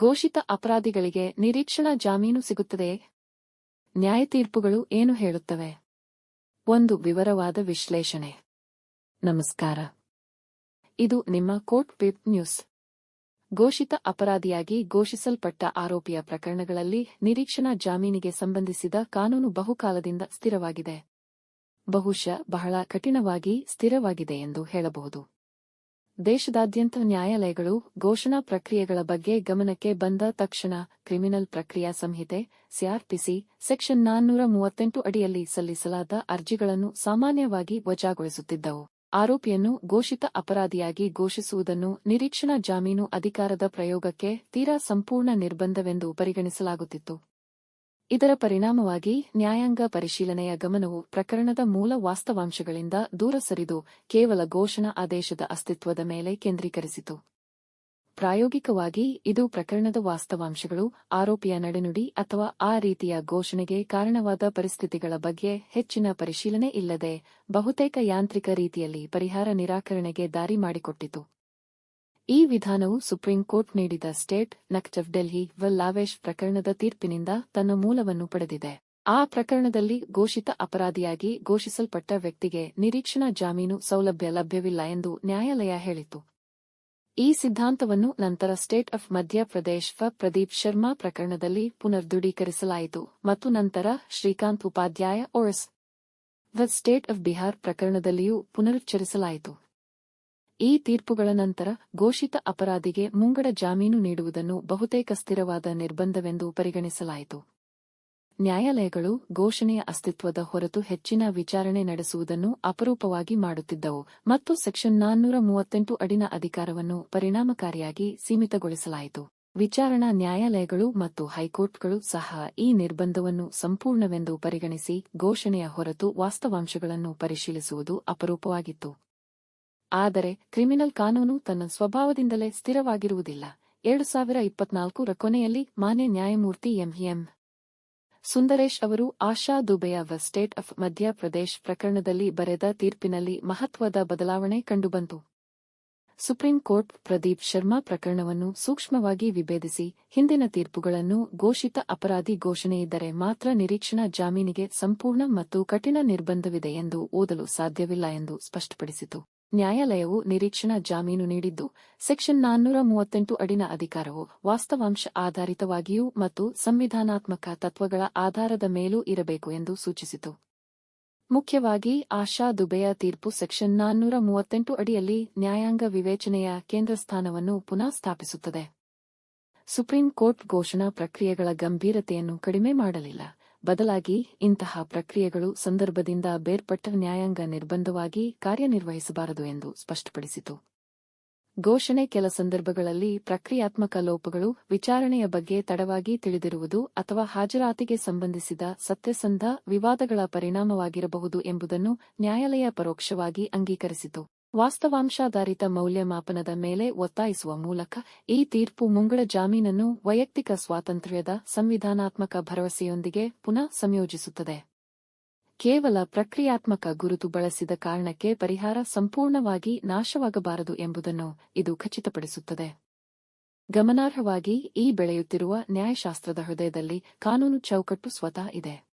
ಘೋಷಿತ ಅಪರಾಧಿಗಳಿಗೆ ನಿರೀಕ್ಷಣಾ ಜಾಮೀನು ಸಿಗುತ್ತದೆಯೇ ನ್ಯಾಯತೀರ್ಪುಗಳು ಏನು ಹೇಳುತ್ತವೆ? ಒಂದು ವಿವರವಾದ ವಿಶ್ಲೇಷಣೆ. ನಮಸ್ಕಾರ. ಇದು ನಿಮ್ಮ ಕೋರ್ಟ್ ವಿಪ್ ನ್ಯೂಸ್. ಘೋಷಿತ ಅಪರಾಧಿಯಾಗಿ ಘೋಷಿಸಲ್ಪಟ್ಟ ಆರೋಪಿಯ ಪ್ರಕರಣಗಳಲ್ಲಿ ನಿರೀಕ್ಷಣಾ ಜಾಮೀನಿಗೆ ಸಂಬಂಧಿಸಿದ ಕಾನೂನು ಬಹುಕಾಲದಿಂದ ಸ್ಥಿರವಾಗಿದೆ. ಬಹುಶಃ ಬಹಳ ಕಠಿಣವಾಗಿ ಸ್ಥಿರವಾಗಿದೆ ಎಂದು ಹೇಳಬಹುದು. ದೇಶದಾದ್ಯಂತ ನ್ಯಾಯಾಲಯಗಳು ಘೋಷಣಾ ಪ್ರಕ್ರಿಯೆಗಳ ಬಗ್ಗೆ ಗಮನಕ್ಕೆ ಬಂದ ತಕ್ಷಣ ಕ್ರಿಮಿನಲ್ ಪ್ರಕ್ರಿಯಾ ಸಂಹಿತೆ ಸಿಆರ್ಪಿಸಿ ಸೆಕ್ಷನ್ ನಾನ್ನೂರ ಮೂವತ್ತೆಂಟು ಅಡಿಯಲ್ಲಿ ಸಲ್ಲಿಸಲಾದ ಅರ್ಜಿಗಳನ್ನು ಸಾಮಾನ್ಯವಾಗಿ ವಜಾಗೊಳಿಸುತ್ತಿದ್ದವು. ಆರೋಪಿಯನ್ನು ಘೋಷಿತ ಅಪರಾಧಿಯಾಗಿ ಘೋಷಿಸುವುದನ್ನು ನಿರೀಕ್ಷಣಾ ಜಾಮೀನು ಅಧಿಕಾರದ ಪ್ರಯೋಗಕ್ಕೆ ತೀರಾ ಸಂಪೂರ್ಣ ನಿರ್ಬಂಧವೆಂದು ಪರಿಗಣಿಸಲಾಗುತ್ತಿತ್ತು. ಇದರ ಪರಿಣಾಮವಾಗಿ ನ್ಯಾಯಾಂಗ ಪರಿಶೀಲನೆಯ ಗಮನವು ಪ್ರಕರಣದ ಮೂಲ ವಾಸ್ತವಾಂಶಗಳಿಂದ ದೂರ ಸರಿದು ಕೇವಲ ಘೋಷಣಾ ಆದೇಶದ ಅಸ್ತಿತ್ವದ ಮೇಲೆ ಕೇಂದ್ರೀಕರಿಸಿತು. ಪ್ರಾಯೋಗಿಕವಾಗಿ ಇದು ಪ್ರಕರಣದ ವಾಸ್ತವಾಂಶಗಳು, ಆರೋಪಿಯ ನಡೆನುಡಿ ಅಥವಾ ಆ ರೀತಿಯ ಘೋಷಣೆಗೆ ಕಾರಣವಾದ ಪರಿಸ್ಥಿತಿಗಳ ಬಗ್ಗೆ ಹೆಚ್ಚಿನ ಪರಿಶೀಲನೆ ಇಲ್ಲದೆ ಬಹುತೇಕ ಯಾಂತ್ರಿಕ ರೀತಿಯಲ್ಲಿ ಪರಿಹಾರ ನಿರಾಕರಣೆಗೆ ದಾರಿ ಮಾಡಿಕೊಟ್ಟಿತು. ಈ ವಿಧಾನವು ಸುಪ್ರೀಂ ಕೋರ್ಟ್ ನೀಡಿದ ಸ್ಟೇಟ್ ನಕ್ಟ್ ಆಫ್ ಡೆಲ್ಲಿ ವ ಲಾವೇಶ್ ಪ್ರಕರಣದ ತೀರ್ಪಿನಿಂದ ತನ್ನ ಮೂಲವನ್ನು ಪಡೆದಿದೆ. ಆ ಪ್ರಕರಣದಲ್ಲಿ ಘೋಷಿತ ಅಪರಾಧಿಯಾಗಿ ಘೋಷಿಸಲ್ಪಟ್ಟ ವ್ಯಕ್ತಿಗೆ ನಿರೀಕ್ಷಣಾ ಜಾಮೀನು ಸೌಲಭ್ಯ ಲಭ್ಯವಿಲ್ಲ ಎಂದು ನ್ಯಾಯಾಲಯ ಹೇಳಿತು. ಈ ಸಿದ್ಧಾಂತವನ್ನು ನಂತರ ಸ್ಟೇಟ್ ಆಫ್ ಮಧ್ಯಪ್ರದೇಶ್ ವ ಪ್ರದೀಪ್ ಶರ್ಮಾ ಪ್ರಕರಣದಲ್ಲಿ ಪುನರ್ದೃಢೀಕರಿಸಲಾಯಿತು ಮತ್ತು ನಂತರ Srikant Upadhyay, ors the state of Bihar ಪ್ರಕರಣದಲ್ಲಿಯೂ ಪುನರುಚ್ಚರಿಸಲಾಯಿತು. ಈ ತೀರ್ಪುಗಳ ನಂತರ ಘೋಷಿತ ಅಪರಾಧಿಗೆ ಮುಂಗಡ ಜಾಮೀನು ನೀಡುವುದನ್ನು ಬಹುತೇಕ ಸ್ಥಿರವಾದ ನಿರ್ಬಂಧವೆಂದು ಪರಿಗಣಿಸಲಾಯಿತು. ನ್ಯಾಯಾಲಯಗಳು ಘೋಷಣೆಯ ಅಸ್ತಿತ್ವದ ಹೊರತು ಹೆಚ್ಚಿನ ವಿಚಾರಣೆ ನಡೆಸುವುದನ್ನು ಅಪರೂಪವಾಗಿ ಮಾಡುತ್ತಿದ್ದವು ಮತ್ತು ಸೆಕ್ಷನ್ ನಾನ್ನೂರ ಮೂವತ್ತೆಂಟು ಅಡಿನ ಅಧಿಕಾರವನ್ನು ಪರಿಣಾಮಕಾರಿಯಾಗಿ ಸೀಮಿತಗೊಳಿಸಲಾಯಿತು. ವಿಚಾರಣಾ ನ್ಯಾಯಾಲಯಗಳು ಮತ್ತು ಹೈಕೋರ್ಟ್ಗಳು ಸಹ ಈ ನಿರ್ಬಂಧವನ್ನು ಸಂಪೂರ್ಣವೆಂದು ಪರಿಗಣಿಸಿ ಘೋಷಣೆಯ ಹೊರತು ವಾಸ್ತವಾಂಶಗಳನ್ನು ಪರಿಶೀಲಿಸುವುದು ಅಪರೂಪವಾಗಿತ್ತು. ಆದರೆ ಕ್ರಿಮಿನಲ್ ಕಾನೂನು ತನ್ನ ಸ್ವಭಾವದಿಂದಲೇ ಸ್ಥಿರವಾಗಿರುವುದಿಲ್ಲ. ಎರಡು ಸಾವಿರ ಇಪ್ಪತ್ನಾಲ್ಕರ ಕೊನೆಯಲ್ಲಿ ಮಾನ್ಯ ನ್ಯಾಯಮೂರ್ತಿ ಎಂಎಂ ಸುಂದರೇಶ್ ಅವರು ಆಶಾ ದುಬೆಯ ವ ಸ್ಟೇಟ್ ಆಫ್ ಮಧ್ಯಪ್ರದೇಶ್ ಪ್ರಕರಣದಲ್ಲಿ ಬರೆದ ತೀರ್ಪಿನಲ್ಲಿ ಮಹತ್ವದ ಬದಲಾವಣೆ ಕಂಡುಬಂತು. ಸುಪ್ರೀಂ ಕೋರ್ಟ್ ಪ್ರದೀಪ್ ಶರ್ಮಾ ಪ್ರಕರಣವನ್ನು ಸೂಕ್ಷ್ಮವಾಗಿ ವಿಭೇದಿಸಿ ಹಿಂದಿನ ತೀರ್ಪುಗಳನ್ನು ಘೋಷಿತ ಅಪರಾಧಿ ಘೋಷಣೆಯಿದ್ದರೆ ಮಾತ್ರ ನಿರೀಕ್ಷಣಾ ಜಾಮೀನಿಗೆ ಸಂಪೂರ್ಣ ಮತ್ತು ಕಠಿಣ ನಿರ್ಬಂಧವಿದೆ ಎಂದು ಓದಲು ಸಾಧ್ಯವಿಲ್ಲ ಎಂದು ಸ್ಪಷ್ಟಪಡಿಸಿತು. ನ್ಯಾಯಾಲಯವು ನಿರೀಕ್ಷಣಾ ಜಾಮೀನು ನೀಡಿದ್ದು, ಸೆಕ್ಷನ್ ನಾನ್ನೂರ ಮೂವತ್ತೆಂಟು ಅಡಿನ ಅಧಿಕಾರವು ವಾಸ್ತವಾಂಶ ಆಧಾರಿತವಾಗಿಯೂ ಮತ್ತು ಸಂವಿಧಾನಾತ್ಮಕ ತತ್ವಗಳ ಆಧಾರದ ಮೇಲೂ ಇರಬೇಕು ಎಂದು ಸೂಚಿಸಿತು. ಮುಖ್ಯವಾಗಿ, ಆಶಾ ದುಬೆಯ ತೀರ್ಪು ಸೆಕ್ಷನ್ ನಾನ್ನೂರ ಮೂವತ್ತೆಂಟು ಅಡಿಯಲ್ಲಿ ನ್ಯಾಯಾಂಗ ವಿವೇಚನೆಯ ಕೇಂದ್ರ ಸ್ಥಾನವನ್ನು ಪುನಃ ಸ್ಥಾಪಿಸುತ್ತದೆ. ಸುಪ್ರೀಂ ಕೋರ್ಟ್ ಘೋಷಣಾ ಪ್ರಕ್ರಿಯೆಗಳ ಗಂಭೀರತೆಯನ್ನು ಕಡಿಮೆ ಮಾಡಲಿಲ್ಲ. ಬದಲಾಗಿ ಇಂತಹ ಪ್ರಕ್ರಿಯೆಗಳು ಸಂದರ್ಭದಿಂದ ಬೇರ್ಪಟ್ಟ ನ್ಯಾಯಾಂಗ ನಿರ್ಬಂಧವಾಗಿ ಕಾರ್ಯನಿರ್ವಹಿಸಬಾರದು ಎಂದು ಸ್ಪಷ್ಟಪಡಿಸಿತು. ಘೋಷಣೆ ಕೆಲ ಸಂದರ್ಭಗಳಲ್ಲಿ ಪ್ರಕ್ರಿಯಾತ್ಮಕ ಲೋಪಗಳು ವಿಚಾರಣೆಯ ಬಗ್ಗೆ ತಡವಾಗಿ ತಿಳಿದಿರುವುದು ಅಥವಾ ಹಾಜರಾತಿಗೆ ಸಂಬಂಧಿಸಿದ ಸತ್ಯಸಂಧ ವಿವಾದಗಳ ಪರಿಣಾಮವಾಗಿರಬಹುದು ಎಂಬುದನ್ನು ನ್ಯಾಯಾಲಯ ಪರೋಕ್ಷವಾಗಿ ಅಂಗೀಕರಿಸಿತು. ವಾಸ್ತವಾಂಶಾಧಾರಿತ ಮೌಲ್ಯಮಾಪನದ ಮೇಲೆ ಒತ್ತಾಯಿಸುವ ಮೂಲಕ ಈ ತೀರ್ಪು ಮುಂಗಡ ಜಾಮೀನನ್ನು ವೈಯಕ್ತಿಕ ಸ್ವಾತಂತ್ರ್ಯದ ಸಂವಿಧಾನಾತ್ಮಕ ಭರವಸೆಯೊಂದಿಗೆ ಪುನಃ ಸಂಯೋಜಿಸುತ್ತದೆ. ಕೇವಲ ಪ್ರಕ್ರಿಯಾತ್ಮಕ ಗುರುತು ಬಳಸಿದ ಕಾರಣಕ್ಕೆ ಪರಿಹಾರ ಸಂಪೂರ್ಣವಾಗಿ ನಾಶವಾಗಬಾರದು ಎಂಬುದನ್ನು ಇದು ಖಚಿತಪಡಿಸುತ್ತದೆ. ಗಮನಾರ್ಹವಾಗಿ, ಈ ಬೆಳೆಯುತ್ತಿರುವ ನ್ಯಾಯಶಾಸ್ತ್ರದ ಹೃದಯದಲ್ಲಿ ಕಾನೂನು ಚೌಕಟ್ಟು ಸ್ವತಃ ಇದೆ.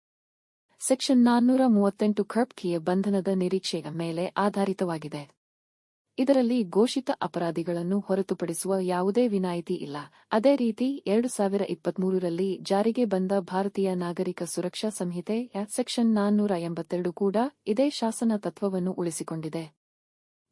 ಸೆಕ್ಷನ್ ನಾನ್ನೂರ ಮೂವತ್ತೆಂಟು ಖರ್ಪ್ಕಿಯ ಬಂಧನದ ನಿರೀಕ್ಷೆಯ ಮೇಲೆ ಆಧಾರಿತವಾಗಿದೆ. ಇದರಲ್ಲಿ ಘೋಷಿತ ಅಪರಾಧಿಗಳನ್ನು ಹೊರತುಪಡಿಸುವ ಯಾವುದೇ ವಿನಾಯಿತಿ ಇಲ್ಲ. ಅದೇ ರೀತಿ, ಎರಡು ಸಾವಿರ ಇಪ್ಪತ್ಮೂರರಲ್ಲಿ ಜಾರಿಗೆ ಬಂದ ಭಾರತೀಯ ನಾಗರಿಕ ಸುರಕ್ಷಾ ಸಂಹಿತೆ ಸೆಕ್ಷನ್ ನಾನ್ನೂರ ಎಂಬತ್ತೆರಡು ಕೂಡ ಇದೇ ಶಾಸನ ತತ್ವವನ್ನು ಉಳಿಸಿಕೊಂಡಿದೆ.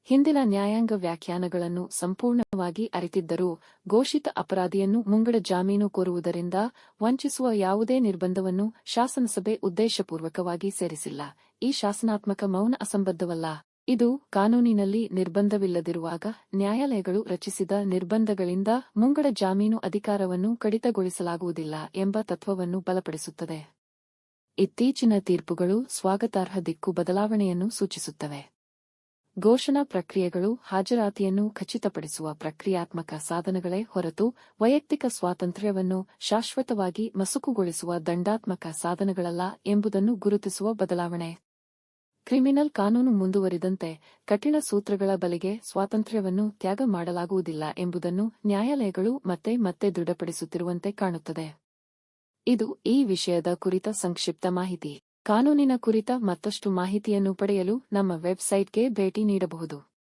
ಹಿಂದಿನ ನ್ಯಾಯಾಂಗ ವ್ಯಾಖ್ಯಾನಗಳನ್ನು ಸಂಪೂರ್ಣವಾಗಿ ಅರಿತಿದ್ದರೂ, ಘೋಷಿತ ಅಪರಾಧಿಯನ್ನು ಮುಂಗಡ ಜಾಮೀನು ಕೋರುವುದರಿಂದ ವಂಚಿಸುವ ಯಾವುದೇ ನಿರ್ಬಂಧವನ್ನು ಶಾಸನಸಭೆ ಉದ್ದೇಶಪೂರ್ವಕವಾಗಿ ಸೇರಿಸಿಲ್ಲ. ಈ ಶಾಸನಾತ್ಮಕ ಮೌನ ಅಸಂಬದ್ಧವಲ್ಲ. ಇದು ಕಾನೂನಿನಲ್ಲಿ ನಿರ್ಬಂಧವಿಲ್ಲದಿರುವಾಗ ನ್ಯಾಯಾಲಯಗಳು ರಚಿಸಿದ ನಿರ್ಬಂಧಗಳಿಂದ ಮುಂಗಡ ಜಾಮೀನು ಅಧಿಕಾರವನ್ನು ಕಡಿತಗೊಳಿಸಲಾಗುವುದಿಲ್ಲ ಎಂಬ ತತ್ವವನ್ನು ಬಲಪಡಿಸುತ್ತದೆ. ಇತ್ತೀಚಿನ ತೀರ್ಪುಗಳು ಸ್ವಾಗತಾರ್ಹ ದಿಕ್ಕು ಬದಲಾವಣೆಯನ್ನು ಸೂಚಿಸುತ್ತವೆ. ಘೋಷಣಾ ಪ್ರಕ್ರಿಯೆಗಳು ಹಾಜರಾತಿಯನ್ನು ಖಚಿತಪಡಿಸುವ ಪ್ರಕ್ರಿಯಾತ್ಮಕ ಸಾಧನಗಳೇ ಹೊರತು ವೈಯಕ್ತಿಕ ಸ್ವಾತಂತ್ರ್ಯವನ್ನು ಶಾಶ್ವತವಾಗಿ ಮಸುಕುಗೊಳಿಸುವ ದಂಡಾತ್ಮಕ ಸಾಧನಗಳಲ್ಲ ಎಂಬುದನ್ನು ಗುರುತಿಸುವ ಬದಲಾವಣೆ. ಕ್ರಿಮಿನಲ್ ಕಾನೂನು ಮುಂದುವರಿದಂತೆ ಕಠಿಣ ಸೂತ್ರಗಳ ಬಲೆಗೆ ಸ್ವಾತಂತ್ರ್ಯವನ್ನು ತ್ಯಾಗ ಮಾಡಲಾಗುವುದಿಲ್ಲ ಎಂಬುದನ್ನು ನ್ಯಾಯಾಲಯಗಳು ಮತ್ತೆ ಮತ್ತೆ ದೃಢಪಡಿಸುತ್ತಿರುವಂತೆ ಕಾಣುತ್ತದೆ. ಇದು ಈ ವಿಷಯದ ಕುರಿತ ಸಂಕ್ಷಿಪ್ತ ಮಾಹಿತಿ. ಕಾನೂನಿನ ಕುರಿತ ಮತ್ತಷ್ಟು ಮಾಹಿತಿಯನ್ನು ಪಡೆಯಲು ನಮ್ಮ ವೆಬ್ಸೈಟ್ಗೆ ಭೇಟಿ ನೀಡಬಹುದು.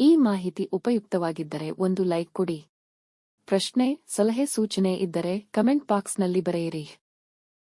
ಈ ಮಾಹಿತಿ ಉಪಯುಕ್ತವಾಗಿದ್ದರೆ ಒಂದು ಲೈಕ್ ಕೊಡಿ. ಪ್ರಶ್ನೆ, ಸಲಹೆ, ಸೂಚನೆ ಇದ್ದರೆ ಕಮೆಂಟ್ ಬಾಕ್ಸ್ನಲ್ಲಿ ಬರೆಯಿರಿ.